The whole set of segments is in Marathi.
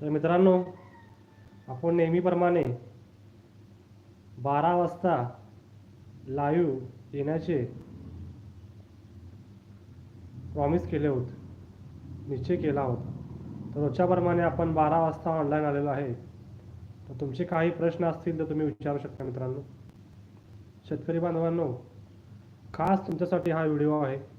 तर मित्रांनो आपण नेहमीप्रमाणे बारा वाजता लाईव्ह येण्याचे प्रॉमिस केले होते निश्चय केला होता. तर रोजच्याप्रमाणे आपण बारा वाजता ऑनलाईन आलेलो आहे. तर तुमचे काही प्रश्न असतील तर तुम्ही विचारू शकता मित्रांनो. शेतकरी बांधवांनो खास तुमच्यासाठी हा व्हिडिओ आहे.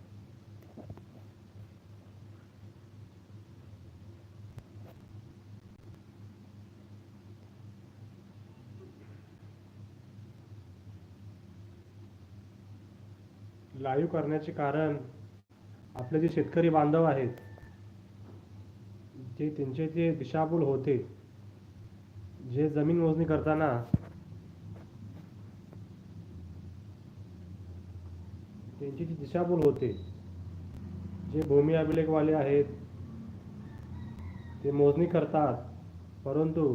लाईव्ह करण्याचे कारण आपले जे शेतकरी बांधव आहेत जे त्यांचे जे दिशाभूल होते जे जमीन मोजणी करताना त्यांची जी दिशाभूल होते जे भूमी अभिलेखवाले आहेत ते मोजणी करतात परंतु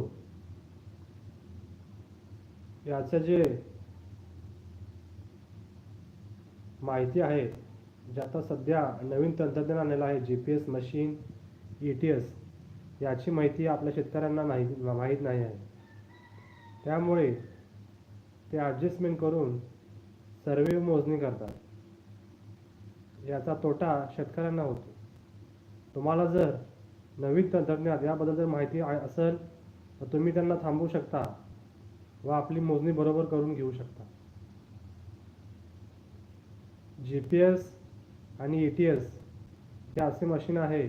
याचं जे माहिती आहे ज्यात सध्या नवीन तंत्रज्ञान आलेलं आहे G P S machine E T S याची माहिती आपल्या शेतकऱ्यांना नाही माहीत नाही आहे. त्यामुळे ते ॲडजस्टमेंट करून सर्वे मोजणी करतात. याचा तोटा शेतकऱ्यांना होतो. तुम्हाला जर नवीन तंत्रज्ञान याबद्दल जर माहिती आहे- असेल तर तुम्ही त्यांना थांबवू शकता व आपली मोजणी बरोबर करून घेऊ शकता. जी पी एस आणि ई टी एस हे असे मशीन आहे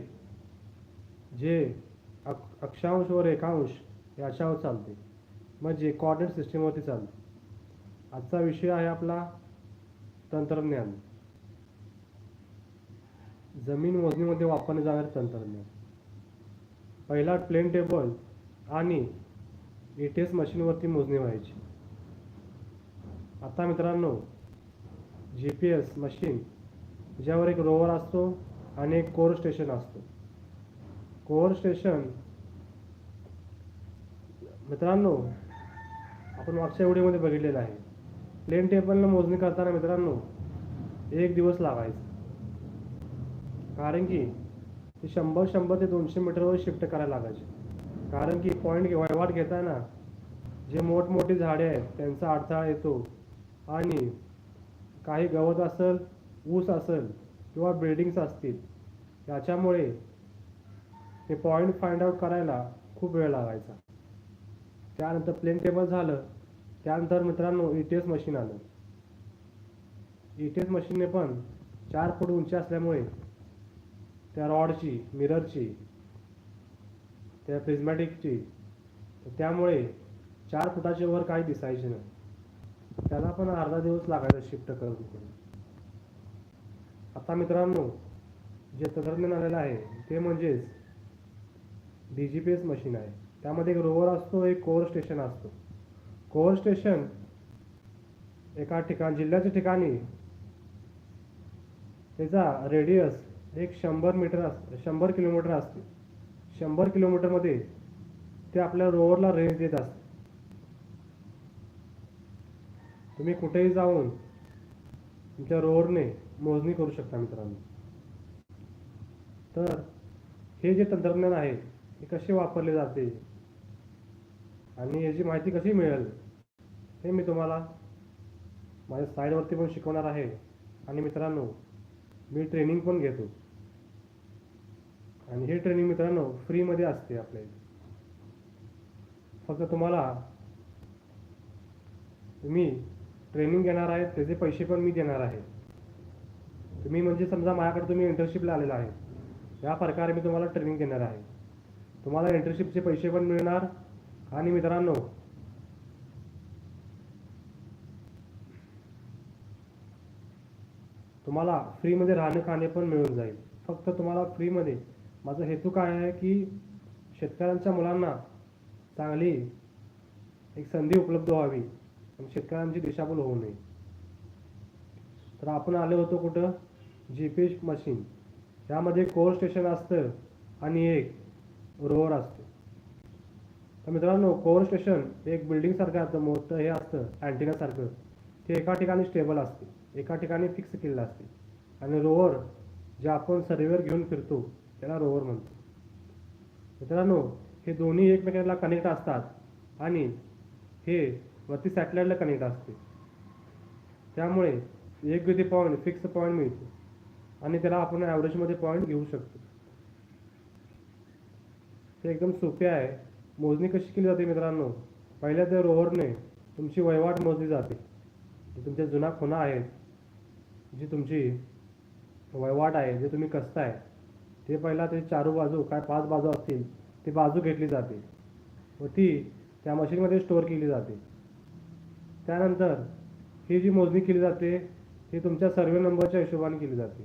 जे अक अक्षांश व रेखांश याच्यावर चालते. म्हणजे कॉर्डिनेट सिस्टीमवरती चालते. आजचा विषय आहे आपला तंत्रज्ञान. जमीन मोजणीमध्ये वापरले जाणारे तंत्रज्ञान. पहिला प्लेन टेबल आणि ई टी एस मशीनवरती मोजणी व्हायची. आता मित्रांनो जी पी एस मशीन ज्यावर एक रोवर असतो आणि एक कोर स्टेशन असतो. कोर स्टेशन मित्रांनो आपण मागच्या व्हिडिओमध्ये बघितलेलं आहे. प्लेन टेबलला मोजणी करताना मित्रांनो एक दिवस लागायचा. कारण की ते शंभर शंभर ते दोनशे मीटरवर शिफ्ट करायला लागायचे. कारण की पॉईंट वहिवाट घेताना जे मोठमोठी झाडे आहेत त्यांचा अडथळा येतो आणि काही गवत असेल ऊस असेल किंवा बिल्डिंग्स असतील याच्यामुळे ते पॉईंट फाइंड आउट करायला खूप वेळ लागायचा. त्यानंतर प्लेन टेबल झालं. त्यानंतर मित्रांनो ई टी एस मशीन आलं. ई टी एस मशीनने पण चार फूट उंची असल्यामुळे त्या रॉडची मिररची त्या प्रिझमॅटिकची त्यामुळे चार फुटाच्या वर काही दिसायचे नाही. त्याला पण अर्धा दिवस लागायचा शिफ्ट करत होतो. आता मित्रांनो जे तंत्रज्ञान आलेलं आहे ते म्हणजेच D G P S machine आहे. त्यामध्ये एक रोवर असतो एक कोअर स्टेशन असतो. कोअर स्टेशन एका ठिकाण जिल्ह्याच्या ठिकाणी त्याचा रेडियस एक शंभर मीटर अस शंभर किलोमीटर असते. शंभर किलोमीटरमध्ये ते आपल्या रोवरला रेंज देत असते. तुम्ही कुठेही जाऊन तुमच्या रोवरने मोजणी करू शकता मित्रांनो. तर हे जे तंत्रज्ञान आहे हे कसे वापरले जाते? आणि याची माहिती कशी मिळेल? हे मी तुम्हाला माझ्या साईडवरती पण शिकवणार आहे. आणि मित्रांनो मी ट्रेनिंग पण घेतो. आणि हे ट्रेनिंग मित्रांनो फ्रीमध्ये असते आपल्या इथे. फक्त तुम्हाला तुम्ही ट्रेनिंग घेणार आहे त्याचे पैसे पण मी देणार आहे. तुम्ही म्हणजे समजा माझ्याकडे तुम्ही इंटर्नशिपला आलेला आहे. या प्रकारे मी तुम्हाला ट्रेनिंग देणार आहे. तुम्हाला इंटर्नशिपचे पैसे पण मिळणार. आणि मित्रांनो तुम्हाला फ्रीमध्ये राहणे खाणे पण मिळून जाईल. फक्त तुम्हाला फ्रीमध्ये माझा हेतू काय आहे की शेतकऱ्यांच्या मुलांना चांगली एक संधी उपलब्ध व्हावी. शेतकऱ्यांची दिशाभूल होऊ नये. तर आपण आलो होतो कुठं? G P S machine. यामध्ये कोर स्टेशन असतं आणि एक रोवर असते. तर मित्रांनो कोर स्टेशन एक बिल्डिंगसारखं असतं मोठं हे असतं अँटिनासारखं ते एका ठिकाणी स्टेबल असते. एका ठिकाणी फिक्स केलेलं असते. आणि रोवर जे आपण सर्वेवर घेऊन फिरतो त्याला रोवर म्हणतो. मित्रांनो हे दोन्ही एकमेकांना कनेक्ट असतात आणि हे वरती सॅटेलाईटला कनेक्ट असते. त्यामुळे एक गती पॉईंट फिक्स पॉईंट मिळतो. आणि त्याला आपण ॲव्हरेजमध्ये पॉईंट घेऊ शकतो. हे एकदम सोपे आहे. मोजणी कशी केली जाते मित्रांनो? पहिल्या त्या रोवरने तुमची वहिवाट मोजली जाते. तुमच्या जुना खुणा आहेत जी तुमची वहिवाट आहे जे तुम्ही कसताय ते पहिला ते चारू बाजू काय पाच बाजू असतील ती बाजू घेतली जाते. व ती त्या मशीनमध्ये स्टोअर केली जाते. त्यानंतर ही जी मोजणी केली जाते ही तुमच्या सर्वे नंबरच्या हिशोबाने केली जाते.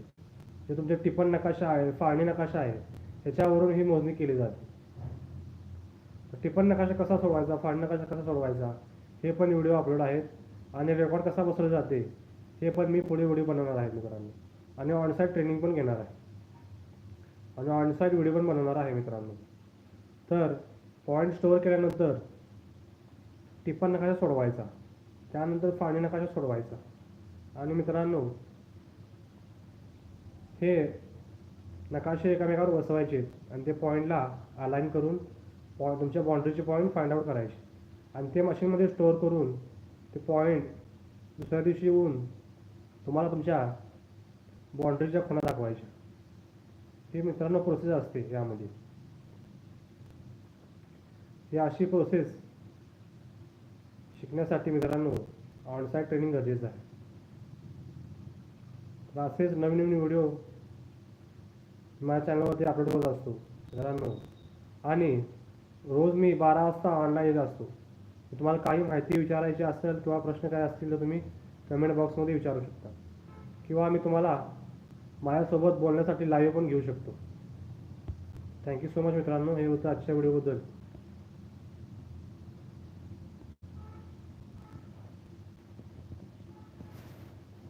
जे तुमचे टिपण नकाशा आहे फाळणी नकाशा आहे ह्याच्यावरून ही मोजणी केली जाते. टिपण नकाशा कसा सोडवायचा फाळणी नकाशा कसा सोडवायचा हे पण व्हिडिओ अपलोड आहेत. आणि रेकॉर्ड कसा बसवला जाते हे पण मी पुढे व्हिडिओ बनवणार आहे मित्रांनो. आणि ऑनसाईट ट्रेनिंग पण घेणार आहे. आणि ऑनसाईट व्हिडिओ पण बनवणार आहे मित्रांनो. तर पॉईंट स्टोअर केल्यानंतर टिपण नकाशा सोडवायचा. त्यानंतर पाणी नकाशा सोडवायचा. आणि मित्रांनो हे नकाशे एकामेकावर बसवायचे आणि ते पॉईंटला अलाईन करून पॉ तुमच्या बाउंड्रीचे पॉईंट फाइंड आउट करायचे. आणि ते मशीनमध्ये स्टोअर करून ते पॉईंट दुसऱ्या दिवशी येऊन तुम्हाला तुमच्या बाउंड्रीच्या खुणा दाखवायच्या. हे मित्रांनो प्रोसेस असते यामध्ये. ही अशी प्रोसेस शिकण्यासाठी मित्रांनो ऑनसाईट ट्रेनिंग गरजेचं आहे. तर असेच नवीन नवीन व्हिडिओ माझ्या चॅनलवरती अपलोड करत असतो मित्रांनो. आणि रोज मी बारा वाजता ऑनलाईन येत असतो. तुम्हाला काही माहिती विचारायची असेल किंवा प्रश्न काय असतील तर तुम्ही कमेंट बॉक्समध्ये विचारू शकता. किंवा मी तुम्हाला माझ्यासोबत बोलण्यासाठी लाईव्ह पण घेऊ शकतो. थँक्यू सो मच मित्रांनो. हे होतं आजच्या व्हिडिओबद्दल